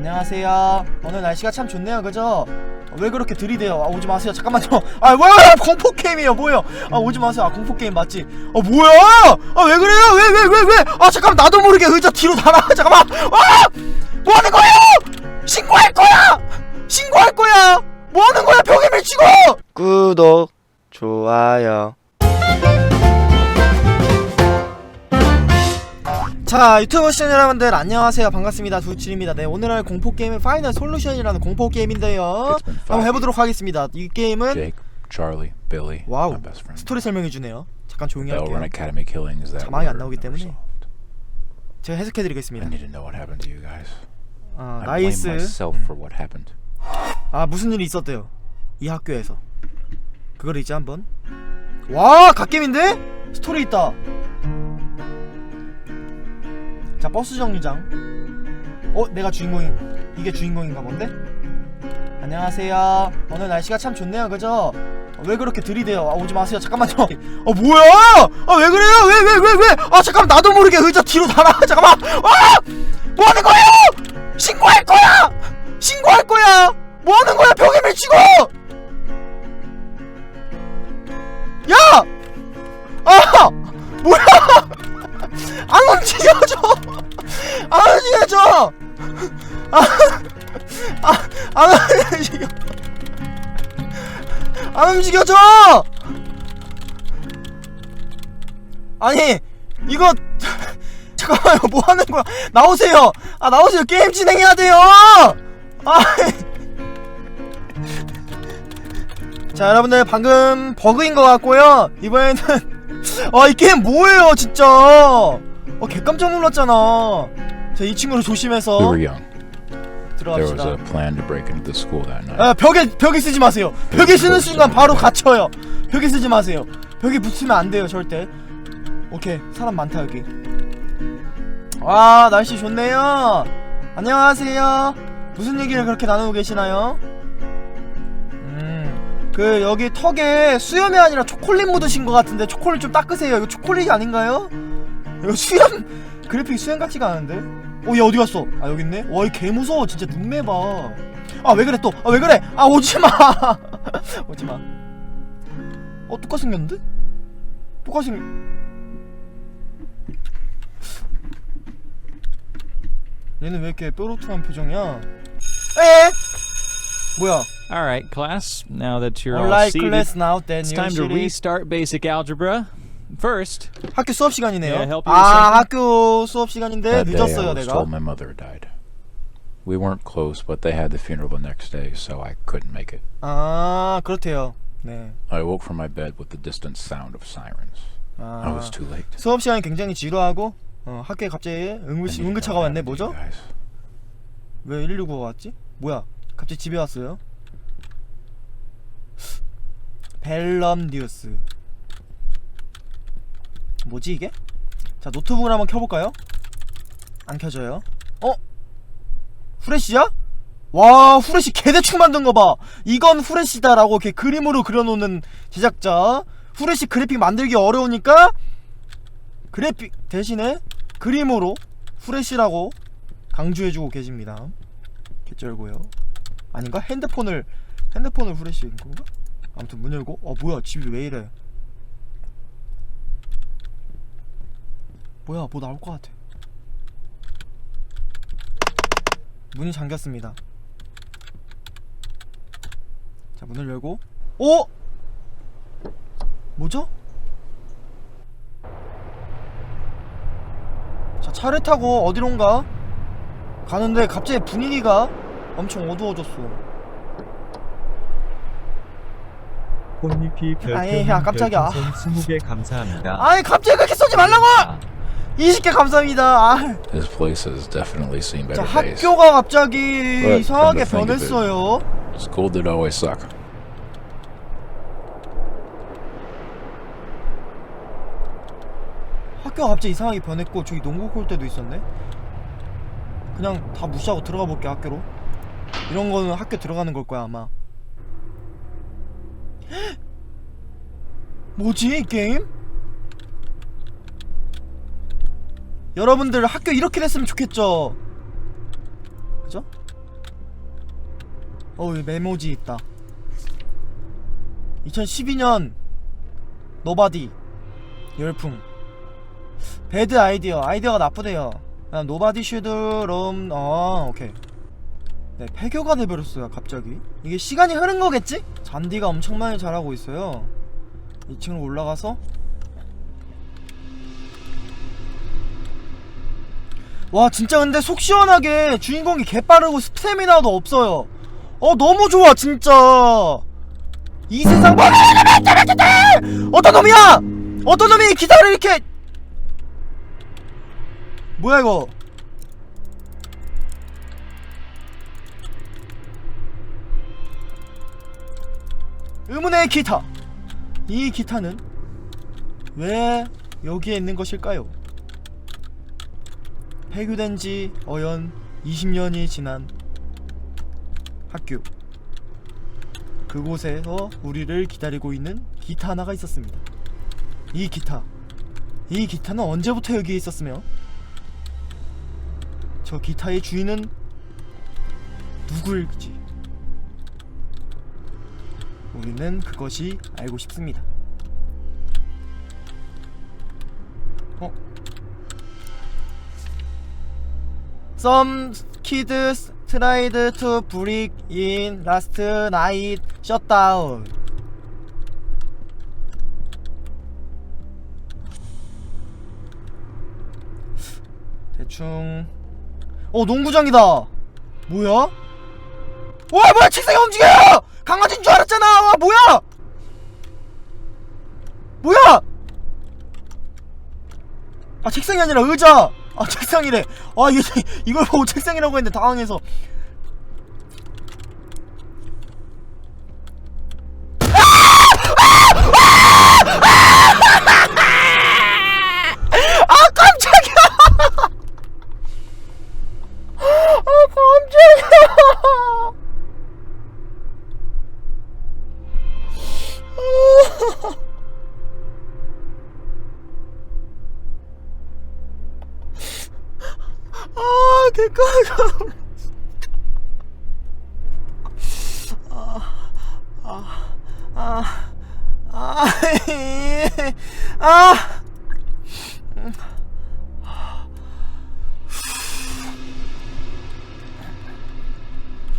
안녕하세요. 오늘 날씨가 참 좋네요, 그죠? 어, 왜 그렇게 들이대요? 아, 오지 마세요. 잠깐만요. 아, 뭐야? 공포 게임이에요, 뭐예요? 아, 오지 마세요. 아, 공포 게임 맞지? 아, 뭐야? 아, 왜 그래요? 왜, 왜, 왜, 왜? 아, 잠깐만, 나도 모르게 의자 뒤로 달아. 잠깐만. 아! 뭐 하는 거예요? 신고할 거야! 신고할 거야! 뭐 하는 거야? 벽에 밀치고! 구독, 좋아요. 자 유튜브 시청자 여러분들 안녕하세요 반갑습니다 두칠입니다 네 오늘은 공포 게임의 파이널 솔루션이라는 공포 게임인데요 It's been 한번. 해보도록 하겠습니다 이 게임은 Jake, Charlie, Billy, 와우. 스토리 설명해 주네요 잠깐 조용히 할게요 자막이 안 나오기 때문에. 제가 해석해 드리겠습니다 you guys. 아 나이스 happened. 아 무슨 일이 있었대요 이 학교에서 그걸 이제 한번 와 갓겜인데? 스토리 있다 자 버스 정류장. 어 내가 주인공인 이게 주인공인가 본데? 안녕하세요. 오늘 날씨가 참 좋네요. 그죠? 어, 왜 그렇게 들이대요? 아 오지 마세요. 잠깐만요. 어 뭐야? 아 왜 그래요? 왜 왜 왜 왜 아 잠깐만. 나도 모르게 의자 뒤로 달아. 잠깐만. 아! 뭐 하는 거예요? 신고할 거야! 신고할 거야! 뭐 하는 거야? 벽에 밀치고! 야! 아! 뭐야! 안 움직여줘! 안 움직여줘! 아, 아, 안 움직여! 안 움직여줘! 아니, 이거, 잠깐만요, 뭐 하는 거야? 나오세요! 아, 나오세요! 게임 진행해야 돼요! 아, 자 여러분들 방금 버그인 것 같고요 이번에는 아 이 게임 뭐예요 진짜 어 개 깜짝 놀랐잖아. 자 이 친구를 조심해서 We were young. There was 들어갑시다. a plan to break into the school that night. 아 벽에 벽에 쓰지 마세요. 벽에 쓰는 순간 바로 갇혀요. 벽에 쓰지 마세요. 벽에 붙으면 안 돼요 절대. 오케이 사람 많다 여기. 와 날씨 좋네요. 안녕하세요. 무슨 얘기를 그렇게 나누고 계시나요? 음 그 여기 턱에 수염이 아니라 초콜릿 묻으신 것 같은데 초콜릿 좀 닦으세요. 이거 초콜릿이 아닌가요? 이거 수염 그래픽 수염 같지가 않은데? 어, 얘 어디 갔어? 아, 여기 있네? 와, 이 개 무서워. 진짜 눈매 봐. 아, 왜 그래, 또? 아, 왜 그래? 아, 오지 마! 오지 마. 어, 똑같이 생겼는데? 똑같이 생... 얘는 왜 이렇게 뾰로통한 표정이야? 에? 뭐야? All right, class. Now that you're all Alright, seated, class now, then it's time to restart basic algebra. First, 학교 수업 시간이네요. Yeah, help you with 아, something? 학교 수업 시간인데 that day, I 늦었어요, was 내가. told my mother died. We weren't close, but they had the funeral the next day, so I couldn't make it. 아, 그렇대요. 네. I woke from my bed with the distant sound of sirens. I 아. was too late. 수업 시간이 굉장히 지루하고 어, 학교에 갑자기 응급 I needed to 응급차가 know what 왔네. happened to 뭐죠? you guys. 왜 119가 왔지? 뭐야? 갑자기 집에 왔어요? 벨럼 뉴스. 뭐지 이게? 자 노트북을 한번 켜볼까요? 안 켜져요. 어? 후레쉬야? 와 후레쉬 개대충 만든 거 봐. 이건 후레쉬다 라고 이렇게 그림으로 그려놓는 제작자. 후레쉬 그래픽 만들기 어려우니까 그래픽 대신에 그림으로 후레쉬라고 강조해주고 계십니다. 개쩔고요. 아닌가? 핸드폰을 핸드폰을 후레쉬인 건가? 아무튼 문 열고 어 뭐야 집이 왜 이래? 뭐야 뭐 나올 것 같아. 문이 잠겼습니다. 자 문을 열고 오 뭐죠? 자 차를 타고 어디론가 가는데 갑자기 분위기가 엄청 어두워졌어. 꽃잎이 아이, 별표 야, 깜짝이야. 20개 감사합니다. 아이 갑자기 그렇게 쏘지 말라고! 20개 감사합니다. 아, This place has definitely seen 자 better days. 학교가 갑자기 이상하게 변했어요. School did always suck. 학교가 갑자기 이상하게 변했고 저기 농구 골대도 있었네. 그냥 다 무시하고 들어가 볼게 학교로. 이런 거는 학교 들어가는 걸 거야 아마. 뭐지 이 게임? 여러분들 학교 이렇게 됐으면 좋겠죠. 그죠? 어 여기 메모지 있다. 2012년 노바디 열풍. 배드 아이디어. 아이디어가 나쁘대요. 아, 노바디 슈드롬 어 오케이. 네 폐교가 돼버렸어요 갑자기. 이게 시간이 흐른 거겠지? 잔디가 엄청 많이 자라고 있어요. 2층으로 올라가서 와 진짜 근데 속 시원하게 주인공이 개빠르고 스태미나도 없어요. 어 너무 좋아 진짜. 이 세상 뭐 어떤 놈이야? 어떤 놈이 기타를 이렇게 뭐야 이거? 의문의 기타. 이 기타는 왜 여기에 있는 것일까요? 폐교된 지 어연 20년이 지난 학교. 그곳에서 우리를 기다리고 있는 기타 하나가 있었습니다. 이 기타. 이 기타는 언제부터 여기에 있었으며? 저 기타의 주인은 누구일지 우리는 그것이 알고 싶습니다 Some kids tried to break in last night shutdown. 대충. 어 농구장이다. 뭐야? 와 뭐야? 책상이 움직여요! 강아지인 줄 알았잖아! 와 뭐야? 뭐야? 아 책상이 아니라 의자 아 책상이래. 아 이게 이걸 보고 책상이라고 했는데 당황해서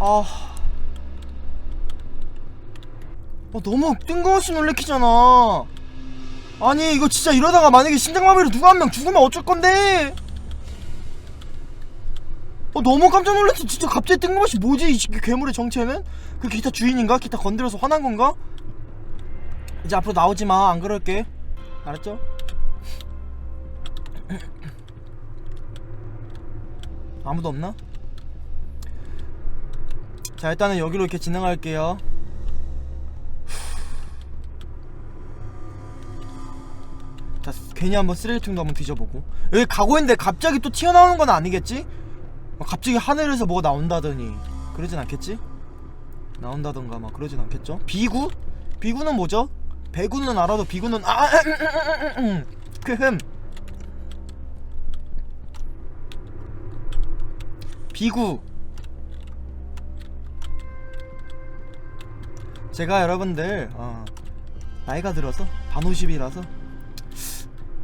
아. 어, 너무 뜬금없이 놀래키잖아. 아니, 이거 진짜 이러다가 만약에 심장마비로 누가 한 명 죽으면 어쩔 건데? 어, 너무 깜짝 놀랐어. 진짜 갑자기 뜬금없이 뭐지? 이 괴물의 정체는? 그 기타 주인인가? 기타 건드려서 화난 건가? 이제 앞으로 나오지 마. 안 그럴게. 알았죠? 아무도 없나? 자 일단은 여기로 이렇게 진행할게요 자 괜히 한번 쓰레기통도 한번 뒤져보고 여기 가고 있는데 갑자기 또 튀어나오는 건 아니겠지? 막 갑자기 하늘에서 뭐가 나온다더니 그러진 않겠지? 나온다던가 막 그러진 않겠죠? 비구? 비구는 뭐죠? 배구는 알아도 비구는 아 크흠 비구 제가 여러분들 어, 나이가 들어서 반오십이라서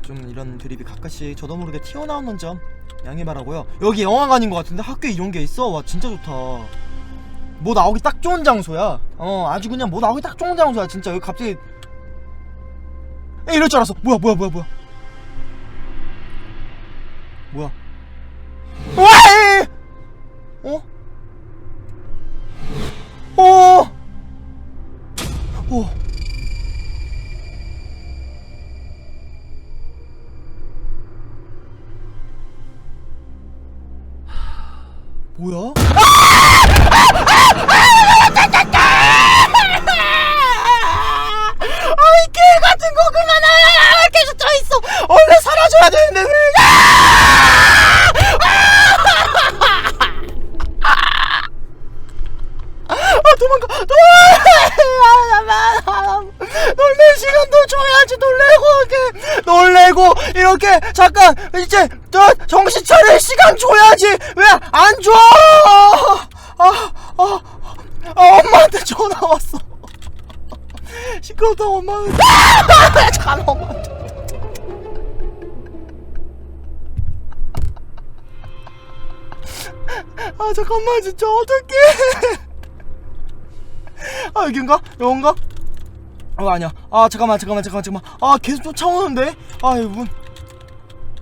좀 이런 드립이 가끔씩 저도 모르게 튀어나오는 점 양해 바라고요. 여기 영화관인 것 같은데 학교에 이런 게 있어? 와 진짜 좋다. 뭐 나오기 딱 좋은 장소야. 어 아주 그냥 뭐 나오기 딱 좋은 장소야 진짜. 여기 갑자기. 에 이럴 줄 알았어. 뭐야 뭐야 뭐야 뭐야. 뭐야? 와? 어? 이제 저 정신 차릴 시간 줘야지 왜 안 줘? 아, 아, 아, 엄마한테 전화 왔어. 시끄럽다 엄마는. 아, 잠깐 엄마한테. 아 잠깐만 진짜 어떡해. 아 여긴가? 여긴가? 어 아니야 아 잠깐만 잠깐만 잠깐만 잠깐만 아 계속 쫓아오는데 아 문.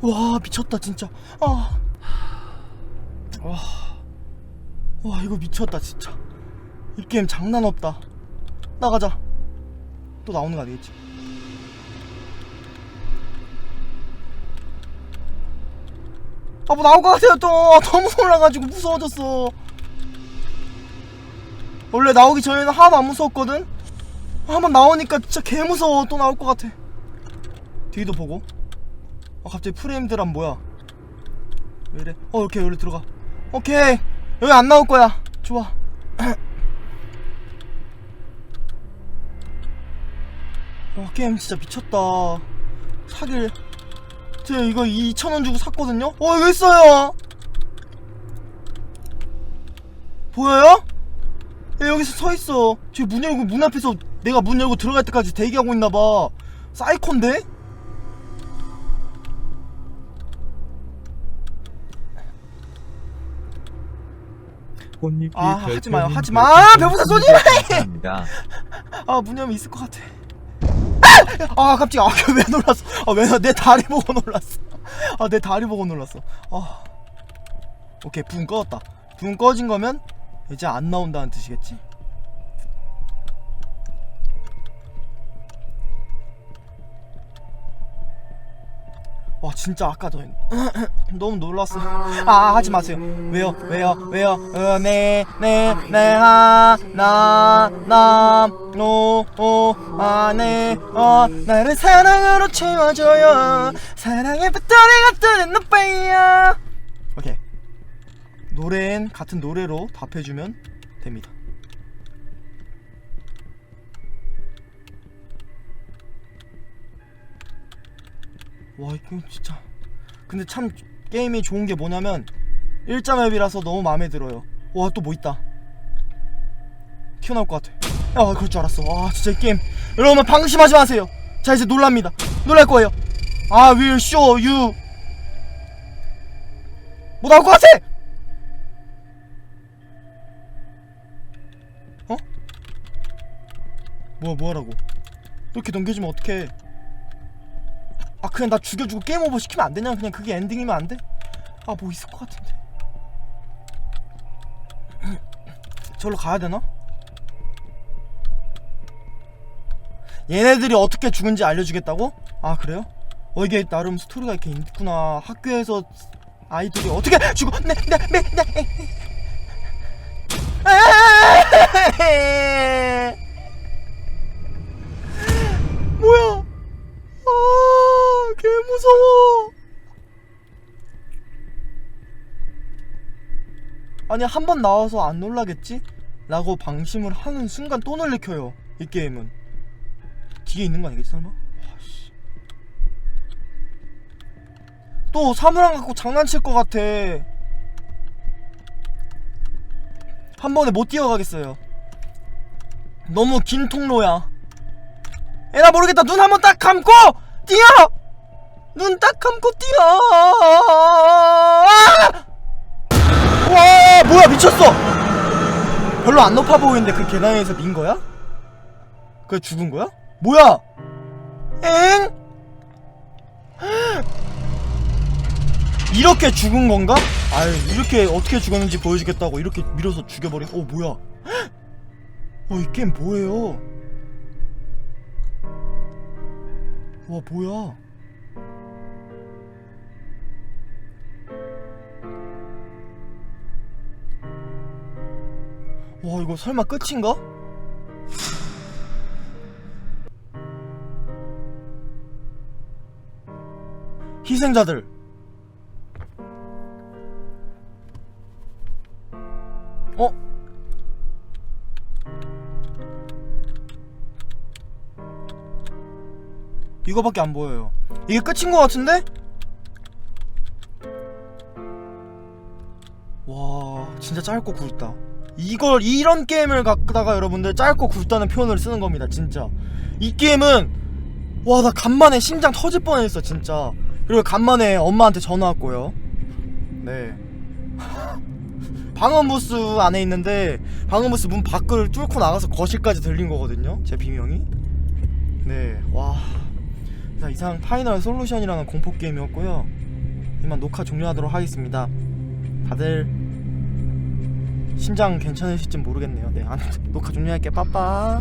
와 미쳤다 진짜. 아. 와. 와 이거 미쳤다 진짜. 이 게임 장난 없다. 나가자. 또 나오는 거 아니겠지? 아 뭐 나올 것 같아요 또. 너무 놀라가지고 무서워졌어. 원래 나오기 전에는 하나도 안 무서웠거든 한번 나오니까 진짜 개 무서워. 또 나올 것 같아. 뒤도 보고. 아 갑자기 프레임 드랍 뭐야 왜 이래? 어 오케이. 여기 들어가. 오케이. 여기 안 나올 거야. 좋아. 와 게임 진짜 미쳤다. 사길 제가 이거 2,000원 주고 샀거든요? 어 여기 있어요. 보여요? 야, 여기서 서있어. 지금 문 열고 문 앞에서 내가 문 열고 들어갈 때까지 대기하고 있나 봐. 사이콘데? 꽃잎이 아, 하지 마요, 하지 마. 별표님 배부사! 감사합니다. 아 문 열면 있을 것 같아. 아! 깜짝이야. 아, 왜 놀랐어? 아왜 내 다리 보고 놀랐어? 아 내 다리 보고 놀랐어. 아. 오케이 붕 꺼졌다. 붕 꺼진 거면 이제 안 나온다는 뜻이겠지 와 진짜 아까 전 너무 놀랐어 아 하지 마세요. 왜요? 왜요? 왜요? 어, 네, 어네네나나노오아네 나를 사랑으로 채워줘요. 사랑의 배터리가 뜨는 오빠야. 오케이. 노래엔 같은 노래로 답해주면 됩니다 와 이거 진짜. 근데 참 게임이 좋은 게 뭐냐면 일자 맵이라서 너무 마음에 들어요. 와 또 뭐 있다. 튀어나올 것 같아. 야 그럴 줄 알았어. 와 진짜 이 게임. 여러분 방심하지 마세요. 자 이제 놀랍니다. 놀랄 거예요. I will show you. 뭐 나올 것 같아? 어? 뭐야 뭐하라고? 이렇게 넘겨주면 어떡해 아 그냥 나 죽여주고 게임 오버 시키면 안 되냐? 그냥 그게 엔딩이면 안 돼? 아 뭐 있을 것 같은데 저로 가야 되나? 얘네들이 어떻게 죽은지 알려주겠다고? 아 그래요? 어 이게 나름 스토리가 이렇게 있구나 학교에서 아이들이 어떻게 죽어 네, 네 네 네 무서워. 아니 한 번 나와서 안 놀라겠지? 라고 방심을 하는 순간 또 놀래켜요. 이 게임은 뒤에 있는 거 아니겠지 설마? 아씨. 또 사물함 갖고 장난칠 것 같아. 한 번에 못 뛰어가겠어요. 너무 긴 통로야. 에나 모르겠다 눈 한 번 딱 감고 뛰어 눈 딱 감고 뛰어 아! 와 뭐야 미쳤어 별로 안 높아 보이는데 그 계단에서 민 거야? 그래 죽은 거야? 뭐야 엥 이렇게 죽은 건가? 아유 이렇게 어떻게 죽었는지 보여주겠다고 이렇게 밀어서 죽여버린 어 뭐야 어, 이 게임 뭐예요? 와, 뭐야? 와, 이거 설마 끝인가? 희생자들. 어? 이거밖에 안 보여요. 이게 끝인 것 같은데? 와, 진짜 짧고 굵다. 이걸 이런 게임을 갖다가 여러분들 짧고 굵다는 표현을 쓰는 겁니다, 진짜. 이 게임은 와, 나 간만에 심장 터질 뻔했어, 진짜. 그리고 간만에 엄마한테 전화 왔고요. 네. 방음 부스 안에 있는데 방음 부스 문 밖을 뚫고 나가서 거실까지 들린 거거든요. 제 비명이. 네. 와. 자, 이상 파이널 솔루션이라는 공포 게임이었고요. 이만 녹화 종료하도록 하겠습니다. 다들 심장 괜찮으실지 모르겠네요. 네, 아무튼 녹화 종료할게요. 빠빠.